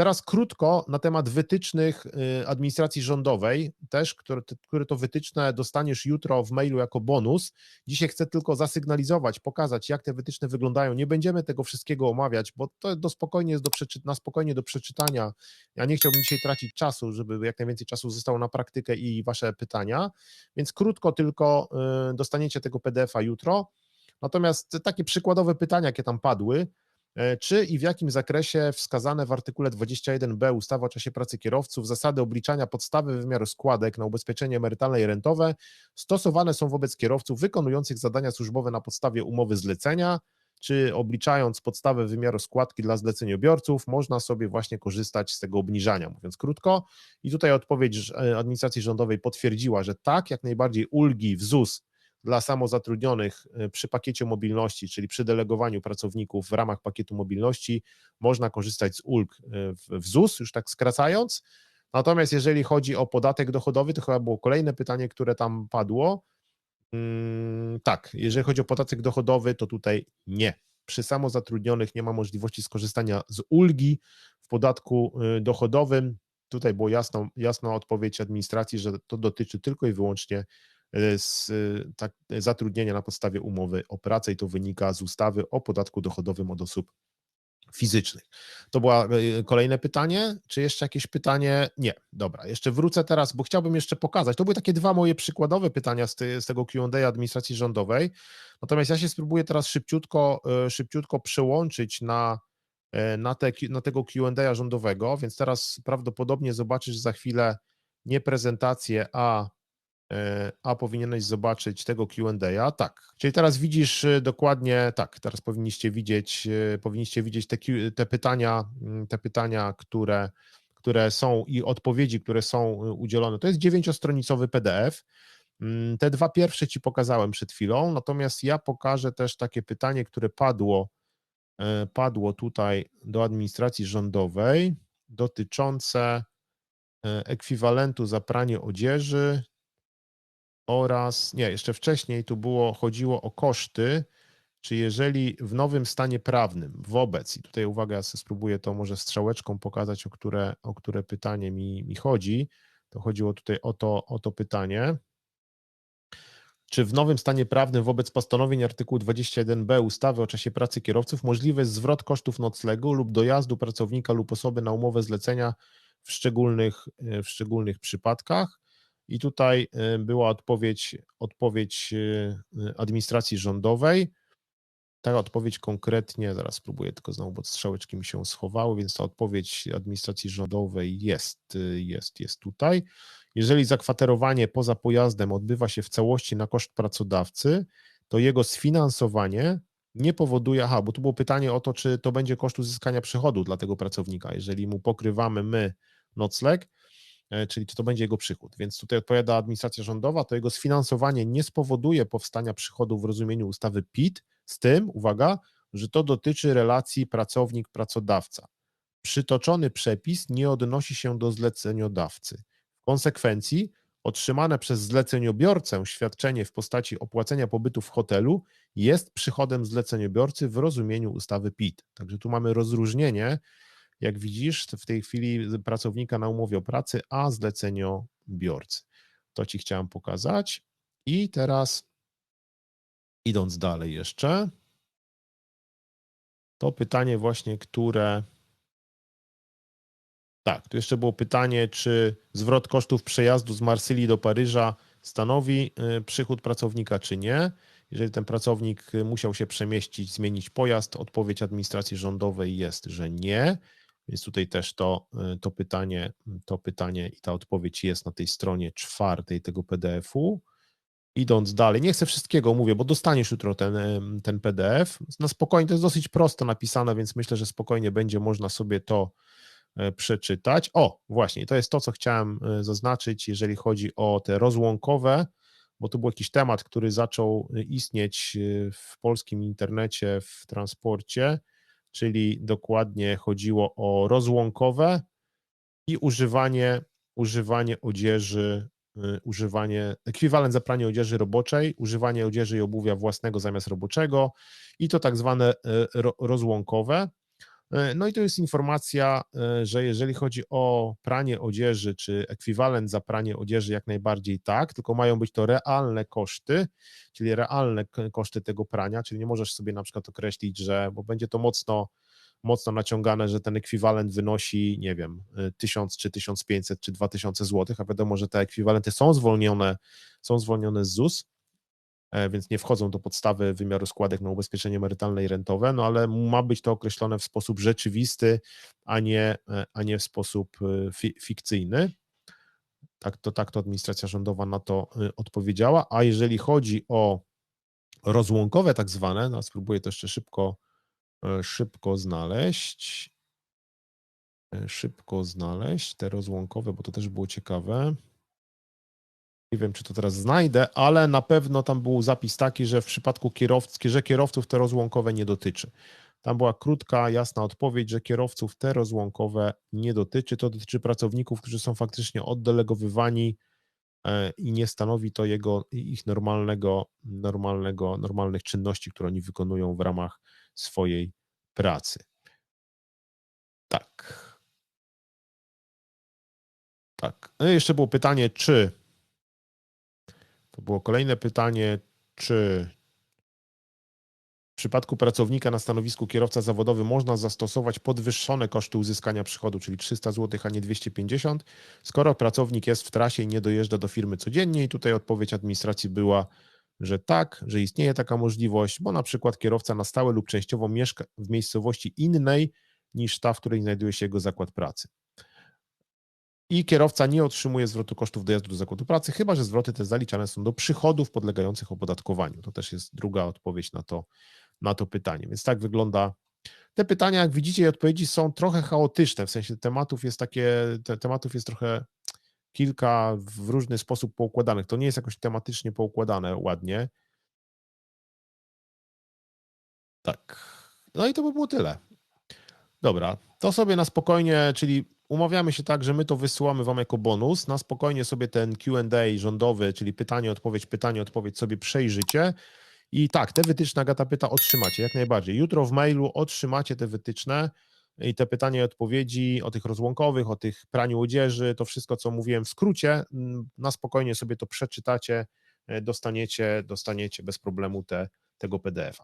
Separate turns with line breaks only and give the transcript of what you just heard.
Teraz krótko na temat wytycznych y, administracji rządowej, też, które, które to wytyczne dostaniesz jutro w mailu jako bonus. Dzisiaj chcę tylko zasygnalizować, pokazać, jak te wytyczne wyglądają. Nie będziemy tego wszystkiego omawiać, bo to do spokojnie jest do przeczy- na spokojnie do przeczytania. Ja nie chciałbym dzisiaj tracić czasu, żeby jak najwięcej czasu zostało na praktykę i wasze pytania, więc krótko tylko y, dostaniecie tego PDF-a jutro. Natomiast takie przykładowe pytania, jakie tam padły, czy i w jakim zakresie wskazane w artykule 21b ustawy o czasie pracy kierowców zasady obliczania podstawy wymiaru składek na ubezpieczenie emerytalne i rentowe stosowane są wobec kierowców wykonujących zadania służbowe na podstawie umowy zlecenia, czy obliczając podstawę wymiaru składki dla zleceniobiorców, można sobie właśnie korzystać z tego obniżania, mówiąc krótko. I tutaj odpowiedź e, administracji rządowej potwierdziła, że tak, jak najbardziej ulgi w ZUS dla samozatrudnionych e, przy pakiecie mobilności, czyli przy delegowaniu pracowników w ramach pakietu mobilności, można korzystać z ulg e, w ZUS, już tak skracając. Natomiast jeżeli chodzi o podatek dochodowy, to chyba było kolejne pytanie, które tam padło. Hmm, tak, jeżeli chodzi o podatek dochodowy, to tutaj nie. Przy samozatrudnionych nie ma możliwości skorzystania z ulgi w podatku e, dochodowym. Tutaj była jasna, odpowiedź administracji, że to dotyczy tylko i wyłącznie z e, tak, zatrudnienia na podstawie umowy o pracę i to wynika z ustawy o podatku dochodowym od osób fizycznych. To było e, kolejne pytanie. Czy jeszcze jakieś pytanie? Nie. Dobra, jeszcze wrócę teraz, bo chciałbym jeszcze pokazać. To były takie dwa moje przykładowe pytania z, z tego QA administracji rządowej. Natomiast ja się spróbuję teraz szybciutko, szybciutko przełączyć na, na, te, na tego QA rządowego, więc teraz prawdopodobnie zobaczysz za chwilę nie prezentację, a a powinieneś zobaczyć tego Q&A. Tak, czyli teraz widzisz e, dokładnie, tak, teraz powinniście widzieć, e, powinniście widzieć te, te pytania, mm, te pytania, które, które są i odpowiedzi, które są udzielone. To jest dziewięciostronicowy PDF. Mm, te dwa pierwsze ci pokazałem przed chwilą, natomiast ja pokażę też takie pytanie, które padło, padło tutaj do administracji rządowej dotyczące ekwiwalentu za pranie odzieży oraz, nie, jeszcze wcześniej tu było, chodziło o koszty, czy jeżeli w nowym stanie prawnym wobec, i tutaj uwaga, ja spróbuję to może strzałeczką pokazać, o które, o które pytanie mi, mi chodzi, to chodziło tutaj o to, o to pytanie, czy w nowym stanie prawnym wobec postanowień artykułu 21b ustawy o czasie pracy kierowców możliwy jest zwrot kosztów noclegu lub dojazdu pracownika lub osoby na umowę zlecenia w szczególnych, w szczególnych przypadkach? I tutaj y, była odpowiedź, odpowiedź y, administracji rządowej. Ta odpowiedź konkretnie, zaraz spróbuję tylko znowu, bo strzałeczki mi się schowały, więc ta odpowiedź administracji rządowej jest, y, jest, jest tutaj. Jeżeli zakwaterowanie poza pojazdem odbywa się w całości na koszt pracodawcy, to jego sfinansowanie nie powoduje, aha, bo tu było pytanie o to, czy to będzie koszt uzyskania przychodu dla tego pracownika. Jeżeli mu pokrywamy my nocleg, czyli czy to będzie jego przychód. Więc tutaj odpowiada administracja rządowa, to jego sfinansowanie nie spowoduje powstania przychodów w rozumieniu ustawy PIT, z tym, uwaga, że to dotyczy relacji pracownik-pracodawca. Przytoczony przepis nie odnosi się do zleceniodawcy. W konsekwencji otrzymane przez zleceniobiorcę świadczenie w postaci opłacenia pobytu w hotelu jest przychodem zleceniobiorcy w rozumieniu ustawy PIT. Także tu mamy rozróżnienie jak widzisz, w tej chwili pracownika na umowie o pracy, a zleceniobiorcy. To Ci chciałem pokazać. I teraz idąc dalej jeszcze, to pytanie właśnie, które tak, tu jeszcze było pytanie, czy zwrot kosztów przejazdu z Marsylii do Paryża stanowi y, przychód pracownika, czy nie. Jeżeli ten pracownik musiał się przemieścić, zmienić pojazd, odpowiedź administracji rządowej jest, że nie. Więc tutaj też to, y, to, pytanie, to pytanie i ta odpowiedź jest na tej stronie czwartej tego PDF-u. Idąc dalej, nie chcę wszystkiego mówię, bo dostaniesz jutro ten, ten PDF. Na spokojnie, to jest dosyć prosto napisane, więc myślę, że spokojnie będzie można sobie to e, przeczytać. O, właśnie, to jest to, co chciałem e, zaznaczyć, jeżeli chodzi o te rozłąkowe, bo to był jakiś temat, który zaczął e, istnieć w polskim internecie, w transporcie czyli dokładnie chodziło o rozłąkowe i używanie, używanie odzieży, y, używanie, ekwiwalent za pranie odzieży roboczej, używanie odzieży i obuwia własnego zamiast roboczego i to tak zwane y, rozłąkowe. E, No i to jest informacja, e, że jeżeli chodzi o pranie odzieży, czy ekwiwalent za pranie odzieży, jak najbardziej tak, tylko mają być to realne koszty, czyli realne koszty tego prania, czyli nie możesz sobie na przykład określić, że, bo będzie to mocno, mocno naciągane, że ten ekwiwalent wynosi, nie wiem, y, 1000 czy 1500 czy 2000 zł, a wiadomo, że te ekwiwalenty są zwolnione, są zwolnione z ZUS, e, więc nie wchodzą do podstawy wymiaru składek na ubezpieczenie emerytalne i rentowe, no ale ma być to określone w sposób rzeczywisty, a nie, e, a nie w sposób y, fi, fikcyjny. Tak to, tak to administracja rządowa na to odpowiedziała. A jeżeli chodzi o rozłąkowe, tak zwane, no spróbuję to jeszcze szybko, e, szybko znaleźć. E, Szybko znaleźć te rozłąkowe, bo to też było ciekawe. Nie wiem, czy to teraz znajdę, ale na pewno tam był zapis taki, że w przypadku kierowców, że kierowców te rozłąkowe nie dotyczy. Tam była krótka, jasna odpowiedź, że kierowców te rozłąkowe nie dotyczy. To dotyczy pracowników, którzy są faktycznie oddelegowywani e, i nie stanowi to jego, ich normalnego, normalnego, normalnych czynności, które oni wykonują w ramach swojej pracy. Tak. Tak. No jeszcze było pytanie, czy to było kolejne pytanie, czy w przypadku pracownika na stanowisku kierowca zawodowy można zastosować podwyższone koszty uzyskania przychodu, czyli 300 zł, a nie 250, skoro pracownik jest w trasie i nie dojeżdża do firmy codziennie. I tutaj odpowiedź administracji była, że tak, że istnieje taka możliwość, bo na przykład kierowca na stałe lub częściowo mieszka w miejscowości innej niż ta, w której znajduje się jego zakład pracy. I kierowca nie otrzymuje zwrotu kosztów dojazdu do zakładu pracy, chyba że zwroty te zaliczane są do przychodów podlegających opodatkowaniu. To też jest druga odpowiedź na to, na to pytanie. Więc tak wygląda. Te pytania, jak widzicie, i odpowiedzi są trochę chaotyczne, w sensie tematów jest takie, te, tematów jest trochę kilka w różny sposób poukładanych. To nie jest jakoś tematycznie poukładane ładnie. Tak. No i to by było tyle. Dobra, to sobie na spokojnie, czyli umawiamy się tak, że my to wysyłamy Wam jako bonus. Na spokojnie sobie ten QA rządowy, czyli pytanie, odpowiedź, pytanie, odpowiedź sobie przejrzycie. I tak, te wytyczne Agata pyta, otrzymacie jak najbardziej. Jutro w mailu otrzymacie te wytyczne i te pytania i odpowiedzi o tych rozłąkowych, o tych praniu odzieży, to wszystko, co mówiłem w skrócie, na spokojnie sobie to przeczytacie, e, dostaniecie, dostaniecie bez problemu te, tego PDF-a.